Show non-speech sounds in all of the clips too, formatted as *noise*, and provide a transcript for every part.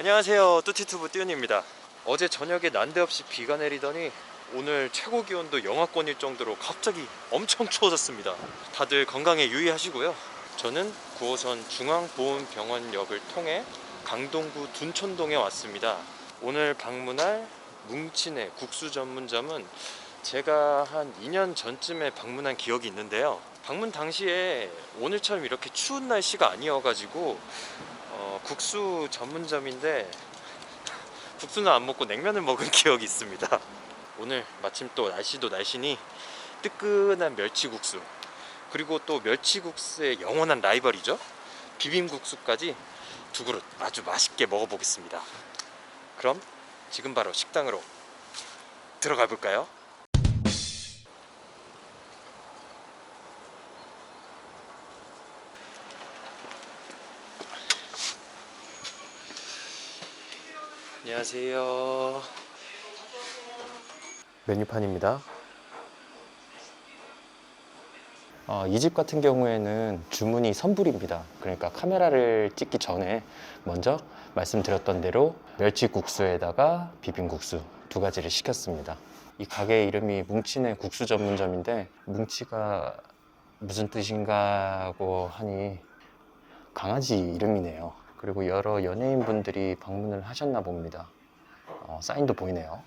안녕하세요. 뚜티투브 띠훈입니다. 어제 저녁에 난데없이 비가 내리더니 오늘 최고 기온도 영하권일 정도로 갑자기 엄청 추워졌습니다. 다들 건강에 유의하시고요. 저는 9호선 중앙보훈병원역을 통해 강동구 둔촌동에 왔습니다. 오늘 방문할 뭉친의 국수 전문점은 제가 한 2년 전쯤에 방문한 기억이 있는데요. 방문 당시에 오늘처럼 이렇게 추운 날씨가 아니어가지고 어, 국수 전문점인데 국수는 안 먹고 냉면을 먹은 *laughs* 기억이 있습니다. 오늘 마침 또 날씨도 날씨니 뜨끈한 멸치국수 그리고 또 멸치국수의 영원한 라이벌이죠 비빔국수까지 두 그릇 아주 맛있게 먹어보겠습니다. 그럼 지금 바로 식당으로 들어가 볼까요? 안녕하세요. 메뉴판입니다. 어, 이집 같은 경우에는 주문이 선불입니다. 그러니까 카메라를 찍기 전에 먼저 말씀드렸던 대로 멸치국수에다가 비빔국수 두 가지를 시켰습니다. 이 가게 이름이 뭉치네 국수 전문점인데 뭉치가 무슨 뜻인가 하고 하니 강아지 이름이네요. 그리고 여러 연예인분들이 방문을 하셨나 봅니다. 어, 사인도 보이네요.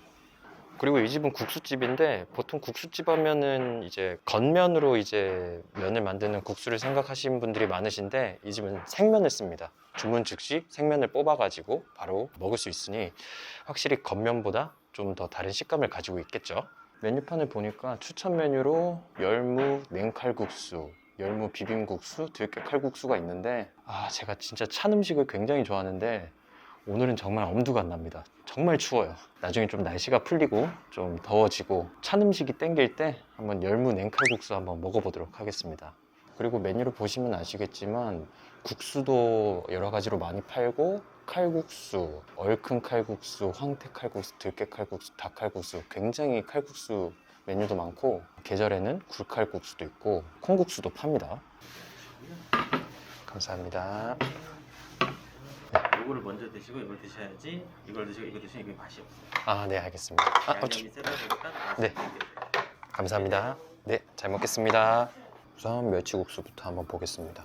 그리고 이 집은 국수집인데 보통 국수집 하면은 이제 겉면으로 이제 면을 만드는 국수를 생각하시는 분들이 많으신데 이 집은 생면을 씁니다. 주문 즉시 생면을 뽑아가지고 바로 먹을 수 있으니 확실히 겉면보다 좀 더 다른 식감을 가지고 있겠죠. 메뉴판을 보니까 추천 메뉴로 열무 냉칼국수, 열무 비빔국수, 들깨 칼국수가 있는데 아 제가 진짜 찬 음식을 굉장히 좋아하는데 오늘은 정말 엄두가 안 납니다. 정말 추워요. 나중에 좀 날씨가 풀리고 좀 더워지고 찬 음식이 땡길 때 한번 열무 냉칼국수 한번 먹어보도록 하겠습니다. 그리고 메뉴를 보시면 아시겠지만 국수도 여러 가지로 많이 팔고 칼국수, 얼큰 칼국수, 황태 칼국수, 들깨 칼국수, 닭 칼국수 굉장히 칼국수 메뉴도 많고 계절에는 굴칼국수도 있고 콩국수도 팝니다. 감사합니다. 요거를 먼저 드시고 이걸 드셔야지 이걸 드시고 이거 드시면 이게 맛이 없어요. 아, 네, 알겠습니다. 아, 어, 저- 양념이 세다 보니까 맛이 네. 없게 돼요. 감사합니다. 네, 잘 먹겠습니다. 우선 멸치국수부터 한번 보겠습니다.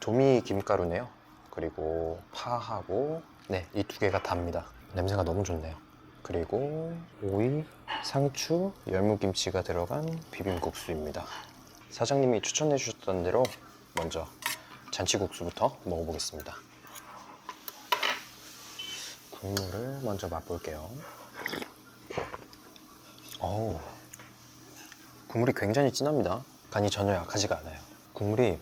조미 김가루네요. 그리고 파하고 네, 이 두 개가 답니다. 냄새가 너무 좋네요. 그리고 오이, 상추, 열무김치가 들어간 비빔국수입니다. 사장님이 추천해 주셨던 대로 먼저 잔치국수부터 먹어보겠습니다. 국물을 먼저 맛볼게요. 어우, 국물이 굉장히 진합니다. 간이 전혀 약하지가 않아요. 국물이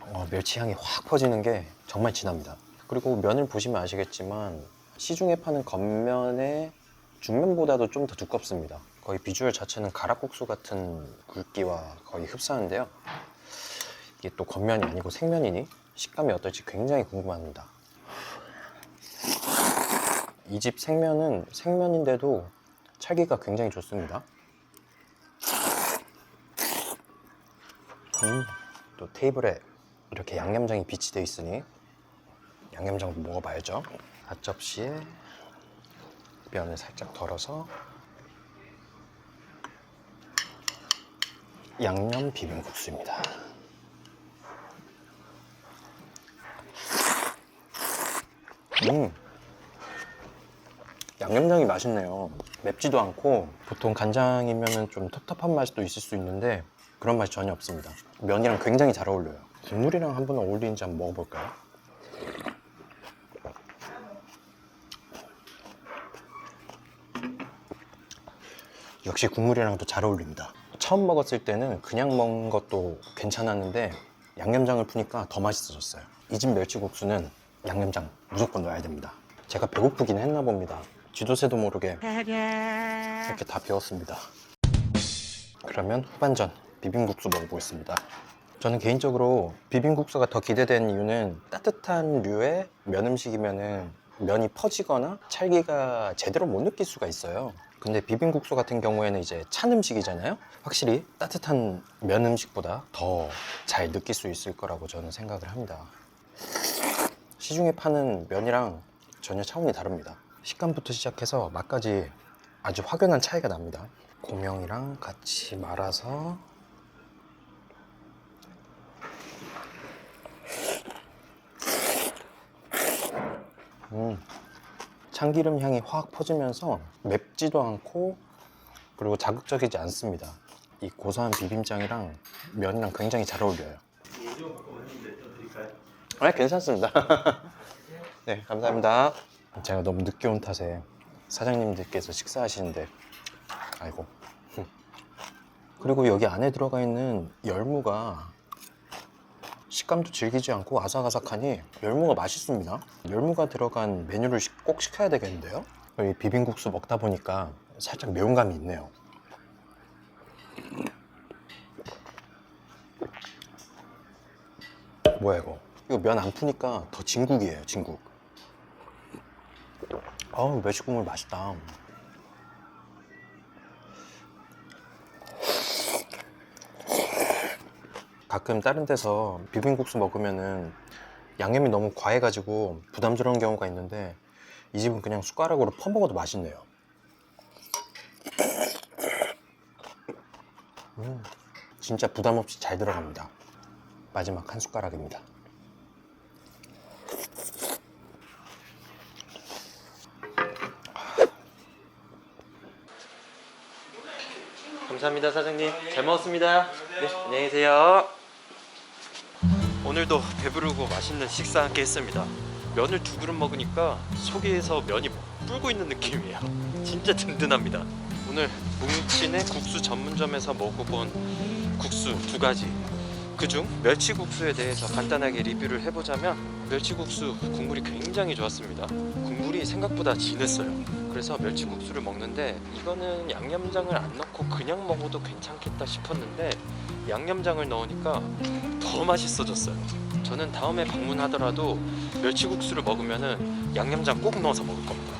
어, 멸치 향이 확 퍼지는 게 정말 진합니다. 그리고 면을 보시면 아시겠지만 시중에 파는 겉면의 중면보다도 좀 더 두껍습니다. 거의 비주얼 자체는 가락국수 같은 굵기와 거의 흡사한데요. 이게 또 겉면이 아니고 생면이니 식감이 어떨지 굉장히 궁금합니다. 이 집 생면은 생면인데도 찰기가 굉장히 좋습니다. 음, 또 테이블에 이렇게 양념장이 비치되어 있으니 양념장도 먹어봐야죠. 앞접시에 면을 살짝 덜어서 양념 비빔국수입니다. 음, 양념장이 맛있네요. 맵지도 않고 보통 간장이면 좀 텁텁한 맛도 있을 수 있는데 그런 맛이 전혀 없습니다. 면이랑 굉장히 잘 어울려요. 국물이랑 한번 어울리는지 한번 먹어볼까요? 역시 국물이랑도 잘 어울립니다. 처음 먹었을 때는 그냥 먹은 것도 괜찮았는데 양념장을 푸니까 더 맛있어졌어요. 이 집 멸치국수는 양념장 무조건 넣어야 됩니다. 제가 배고프긴 했나 봅니다. 쥐도새도 모르게 이렇게 다 배웠습니다. 그러면 후반전 비빔국수 먹어보겠습니다. 저는 개인적으로 비빔국수가 더 기대되는 이유는 따뜻한 류의 면 음식이면은 면이 퍼지거나 찰기가 제대로 못 느낄 수가 있어요. 근데 비빔국수 같은 경우에는 이제 찬 음식이잖아요. 확실히 따뜻한 면 음식보다 더 잘 느낄 수 있을 거라고 저는 생각을 합니다. 시중에 파는 면이랑 전혀 차원이 다릅니다. 식감부터 시작해서 맛까지 아주 확연한 차이가 납니다. 고명이랑 같이 말아서 음, 참기름 향이 확 퍼지면서 맵지도 않고 그리고 자극적이지 않습니다. 이 고소한 비빔장이랑 면이랑 굉장히 잘 어울려요. 이좀 바꿔봤는데 좀 드릴까요? 아, 괜찮습니다. *laughs* 네, 감사합니다. 제가 너무 늦게 온 탓에 사장님들께서 식사하시는데, 아이고. *laughs* 그리고 여기 안에 들어가 있는 열무가 식감도 질기지 않고 아삭아삭하니 열무가 맛있습니다. 열무가 들어간 메뉴를 시- 꼭 시켜야 되겠는데요? 이 비빔국수 먹다 보니까 살짝 매운 감이 있네요. 뭐야 이거? 이거 면 안 푸니까 더 진국이에요, 진국. 아우 멸치 국물 맛있다. 가끔 다른 데서 비빔국수 먹으면은 양념이 너무 과해가지고 부담스러운 경우가 있는데 이 집은 그냥 숟가락으로 퍼먹어도 맛있네요. 음, 진짜 부담 없이 잘 들어갑니다. 마지막 한 숟가락입니다. 감사합니다 사장님. 잘 먹었습니다. 네 안녕히 계세요. 오늘도 배부르고 맛있는 식사 함께 했습니다. 면을 두 그릇 먹으니까 속에서 면이 불고 있는 느낌이에요. 진짜 든든합니다. 오늘 뭉친의 국수 전문점에서 먹어본 국수 두 가지. 그중 멸치국수에 대해서 간단하게 리뷰를 해보자면 멸치국수 국물이 굉장히 좋았습니다 국물이 생각보다 진했어요 그래서 멸치국수를 먹는데 이거는 양념장을 안 넣고 그냥 먹어도 괜찮겠다 싶었는데 양념장을 넣으니까 더 맛있어졌어요. 저는 다음에 방문하더라도 멸치국수를 먹으면은 양념장 꼭 넣어서 먹을 겁니다.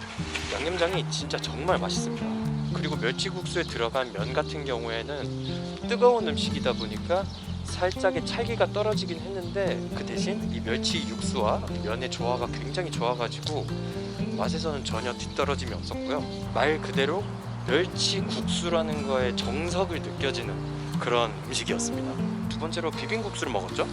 양념장이 진짜 정말 맛있습니다. 그리고 멸치국수에 들어간 면 같은 경우에는 뜨거운 음식이다 보니까 살짝의 찰기가 떨어지긴 했는데 그 대신 이 멸치 육수와 면의 조화가 굉장히 좋아가지고 맛에서는 전혀 뒤떨어짐이 없었고요. 말 그대로 멸치 국수라는 거에 정석을 느껴지는 그런 음식이었습니다. 두 번째로 비빔국수를 먹었죠.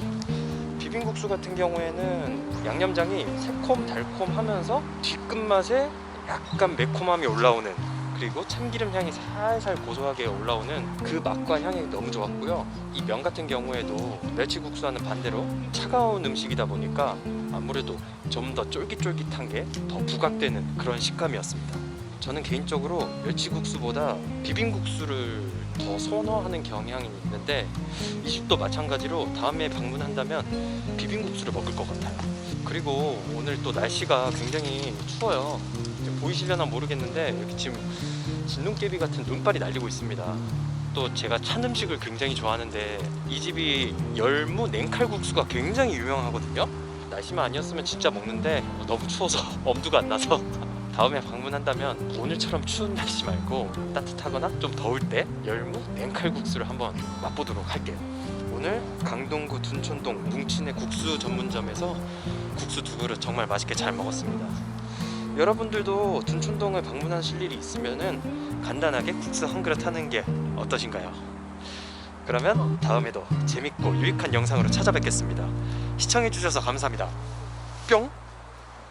비빔국수 같은 경우에는 양념장이 새콤 달콤하면서 뒷끝맛에 약간 매콤함이 올라오는 그리고 참기름 향이 살살 고소하게 올라오는 그 맛과 향이 너무 좋았고요. 이 면 같은 경우에도 멸치국수와는 반대로 차가운 음식이다 보니까 아무래도 좀 더 쫄깃쫄깃한 게 더 부각되는 그런 식감이었습니다. 저는 개인적으로 멸치국수보다 비빔국수를 더 선호하는 경향이 있는데 이 집도 마찬가지로 다음에 방문한다면 비빔국수를 먹을 것 같아요. 그리고 오늘 또 날씨가 굉장히 추워요. 보이시려나 모르겠는데 여기 지금 진눈깨비 같은 눈발이 날리고 있습니다. 또 제가 찬 음식을 굉장히 좋아하는데 이 집이 열무 냉칼국수가 굉장히 유명하거든요. 날씨만 아니었으면 진짜 먹는데 너무 추워서 *laughs* 엄두가 안 나서 *laughs* 다음에 방문한다면 오늘처럼 추운 날씨 말고 따뜻하거나 좀 더울 때 열무 냉칼국수를 한번 맛보도록 할게요. 오늘 강동구 둔촌동 뭉친의 국수 전문점에서 국수 두 그릇 정말 맛있게 잘 먹었습니다. 여러분들도 둔촌동을 방문하실 일이 있으면은 간단하게 국수 한 그릇 하는 게 어떠신가요? 그러면 다음에도 재밌고 유익한 영상으로 찾아뵙겠습니다. 시청해주셔서 감사합니다. 뿅!